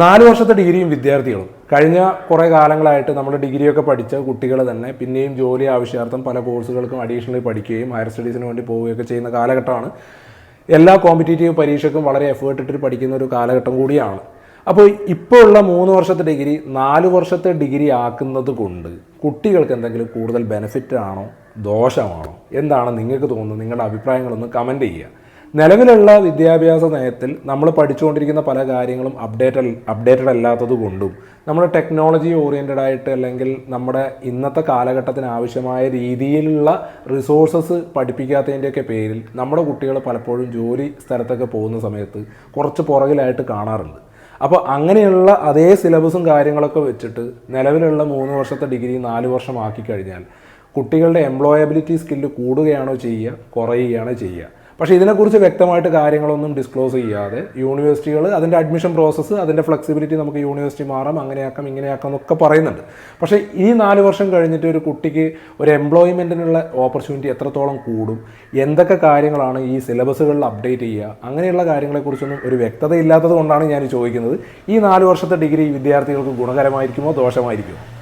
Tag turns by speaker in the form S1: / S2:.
S1: നാല് വർഷത്തെ ഡിഗ്രിയും വിദ്യാർത്ഥികളും. കഴിഞ്ഞ കുറേ കാലങ്ങളായിട്ട് നമ്മൾ ഡിഗ്രിയൊക്കെ പഠിച്ച കുട്ടികൾ തന്നെ പിന്നെയും ജോലി ആവശ്യാർത്ഥം പല കോഴ്സുകൾക്കും അഡീഷണലി പഠിക്കുകയും ഹയർ സ്റ്റഡീസിന് വേണ്ടി പോവുകയൊക്കെ ചെയ്യുന്ന കാലഘട്ടമാണ്. എല്ലാ കോമ്പറ്റേറ്റീവ് പരീക്ഷയ്ക്കും വളരെ എഫേർട്ട് ഇട്ടിട്ട് പഠിക്കുന്ന ഒരു കാലഘട്ടം കൂടിയാണ്. അപ്പോൾ ഇപ്പോൾ ഉള്ള മൂന്ന് വർഷത്തെ ഡിഗ്രി നാല് വർഷത്തെ ഡിഗ്രി ആക്കുന്നത് കൊണ്ട് കുട്ടികൾക്ക് എന്തെങ്കിലും കൂടുതൽ ബെനിഫിറ്റ് ആണോ? ദോഷമാണോ? എന്താണ് നിങ്ങൾക്ക് തോന്നുന്നത്? നിങ്ങളുടെ അഭിപ്രായങ്ങളൊന്ന് കമന്റ് ചെയ്യുക. നിലവിലുള്ള വിദ്യാഭ്യാസ നയത്തിൽ നമ്മൾ പഠിച്ചുകൊണ്ടിരിക്കുന്ന പല കാര്യങ്ങളും അപ്ഡേറ്റ് അപ്ഡേറ്റഡ് അല്ലാത്തത് കൊണ്ടും നമ്മൾ ടെക്നോളജി ഓറിയന്റഡ് ആയിട്ട് അല്ലെങ്കിൽ നമ്മുടെ ഇന്നത്തെ കാലഘട്ടത്തിന് ആവശ്യമായ രീതിയിലുള്ള റിസോഴ്സസ് പഠിപ്പിക്കാത്തതിന്റെയൊക്കെ പേരിൽ നമ്മുടെ കുട്ടികൾ പലപ്പോഴും ജോലി സ്ഥലത്തൊക്കെ പോകുന്ന സമയത്ത് കുറച്ച് പുറകിലായിട്ട് കാണാറുണ്ട്. അപ്പോൾ അങ്ങനെയുള്ള അതേ സിലബസും കാര്യങ്ങളൊക്കെ വെച്ചിട്ട് നിലവിലുള്ള മൂന്ന് വർഷത്തെ ഡിഗ്രി നാല് വർഷമാക്കി കഴിഞ്ഞാൽ കുട്ടികളുടെ എംപ്ലോയബിലിറ്റി സ്കില്ല് കൂടുകയാണോ ചെയ്യുക കുറയുകയാണോ ചെയ്യുക? പക്ഷേ ഇതിനെക്കുറിച്ച് വ്യക്തമായിട്ട് കാര്യങ്ങളൊന്നും ഡിസ്ക്ലോസ് ചെയ്യാതെ യൂണിവേഴ്സിറ്റികൾ അതിന്റെ അഡ്മിഷൻ പ്രോസസ്സ് അതിന്റെ ഫ്ലെക്സിബിലിറ്റി നമുക്ക് യൂണിവേഴ്സിറ്റി മാറാം അങ്ങനെയാക്കാം ഇങ്ങനെയാക്കാം എന്നൊക്കെ പറയുന്നുണ്ട്. പക്ഷേ ഈ നാല് വർഷം കഴിഞ്ഞിട്ട് ഒരു കുട്ടിക്ക് ഒരു എംപ്ലോയ്മെന്റിനുള്ള ഓപ്പർച്യൂണിറ്റി എത്രത്തോളം കൂടും എന്തൊക്കെ കാര്യങ്ങളാണ് ഈ സിലബസുകളിൽ അപ്ഡേറ്റ് ചെയ്യുക അങ്ങനെയുള്ള കാര്യങ്ങളെക്കുറിച്ചൊന്നും ഒരു വ്യക്തത ഇല്ലാത്തത് കൊണ്ടാണ് ഞാൻ ചോദിക്കുന്നത്. ഈ നാല് വർഷത്തെ ഡിഗ്രി വിദ്യാർത്ഥികൾക്ക് ഗുണകരമായിരിക്കുമോ ദോഷമായിരിക്കുമോ?